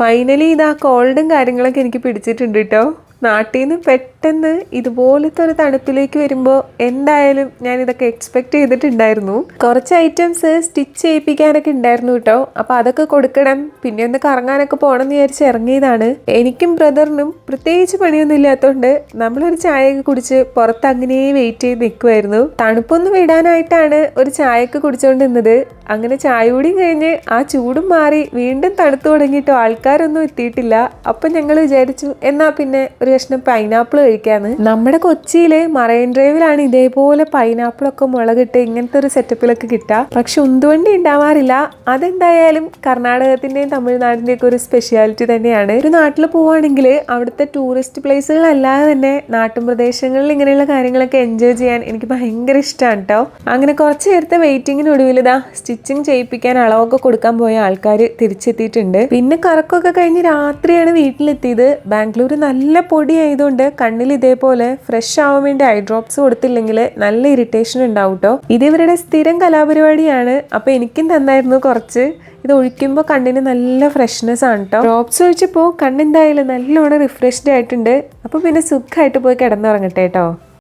Finally ഇതാ കോൾഡും കാര്യങ്ങളൊക്കെ എനിക്ക് പിടിച്ചിട്ടുണ്ട് കേട്ടോ നാട്ടിൽ നിന്ന് പെട്ടെന്ന് ഇതുപോലത്തെ ഒരു തണുപ്പിലേക്ക് വരുമ്പോൾ എന്തായാലും ഞാൻ ഇതൊക്കെ എക്സ്പെക്ട് ചെയ്തിട്ടുണ്ടായിരുന്നു. കുറച്ച് ഐറ്റംസ് സ്റ്റിച്ച് ചെയ്യിപ്പിക്കാനൊക്കെ ഉണ്ടായിരുന്നു കേട്ടോ. അപ്പോൾ അതൊക്കെ കൊടുക്കണം. പിന്നെ ഒന്ന് കറങ്ങാനൊക്കെ പോകണം എന്ന് വിചാരിച്ച് ഇറങ്ങിയതാണ്. എനിക്കും ബ്രദറിനും പ്രത്യേകിച്ച് പണിയൊന്നും ഇല്ലാത്തതുകൊണ്ട് നമ്മളൊരു ചായയൊക്കെ കുടിച്ച് പുറത്ത് അങ്ങനെ വെയിറ്റ് ചെയ്ത് നിൽക്കുമായിരുന്നു തണുപ്പൊന്നും വിടാനായിട്ടാണ് ഒരു ചായയൊക്കെ കുടിച്ചുകൊണ്ട് നിന്നത്. അങ്ങനെ ചായ കൂടി കഴിഞ്ഞ് ആ ചൂടും മാറി വീണ്ടും തണുത്തു തുടങ്ങിയിട്ടോ ആൾക്കാരൊന്നും എത്തിയിട്ടില്ല. അപ്പം ഞങ്ങൾ വിചാരിച്ചു എന്നാൽ പിന്നെ ഒരു കഷ്ണം പൈനാപ്പിൾ കഴിക്കാന്ന്? നമ്മുടെ കൊച്ചിയിൽ മറൈൻ ഡ്രൈവിലാണ് ഇതേപോലെ പൈനാപ്പിൾ ഒക്കെ മുളകിട്ട് ഇങ്ങനത്തെ ഒരു സെറ്റപ്പിലൊക്കെ കിട്ടുക പക്ഷെ ഉന്തുവണ്ടി ഉണ്ടാവാറില്ല. അതെന്തായാലും കർണാടകത്തിന്റെയും തമിഴ്നാടിന്റെയും ഒക്കെ ഒരു സ്പെഷ്യാലിറ്റി തന്നെയാണ്. ഒരു നാട്ടിൽ പോവുകയാണെങ്കിൽ അവിടുത്തെ ടൂറിസ്റ്റ് പ്ലേസുകളല്ലാതെ തന്നെ നാട്ടും പ്രദേശങ്ങളിൽ ഇങ്ങനെയുള്ള കാര്യങ്ങളൊക്കെ എൻജോയ് ചെയ്യാൻ എനിക്ക് ഭയങ്കര ഇഷ്ടമാണ് കേട്ടോ അങ്ങനെ കുറച്ച് നേരത്തെ വെയിറ്റിങ്ങിനൊടുവിൽ ഇതാ സ്റ്റിച്ചിങ് ചെയ്യിപ്പിക്കാൻ അളവൊക്കെ കൊടുക്കാൻ പോയ ആൾക്കാർ തിരിച്ചെത്തിയിട്ടുണ്ട്. പിന്നെ കറക്കൊക്കെ കഴിഞ്ഞ് രാത്രിയാണ് വീട്ടിലെത്തിയത്. ബാംഗ്ലൂർ നല്ല പൊടി ആയതുകൊണ്ട് കണ്ണിൽ ഇതേപോലെ ഫ്രഷ് ആവാൻ വേണ്ടി ഐ ഡ്രോപ്സ് കൊടുത്തില്ലെങ്കിൽ നല്ല ഇറിറ്റേഷൻ ഉണ്ടാവും കേട്ടോ ഇത് ഇവരുടെ സ്ഥിരം കലാപരിപാടിയാണ്. അപ്പോൾ എനിക്കും തന്നായിരുന്നു കുറച്ച്. ഇത് ഒഴിക്കുമ്പോൾ കണ്ണിന് നല്ല ഫ്രഷ്നെസ് ആണ് കേട്ടോ ഡ്രോപ്സ് ഒഴിച്ചപ്പോൾ കണ്ണെന്തായാലും നല്ലോണം റിഫ്രഷ്ഡ് ആയിട്ടുണ്ട്. അപ്പോൾ പിന്നെ സുഖമായിട്ട് പോയി കിടന്നുറങ്ങട്ടെ കേട്ടോ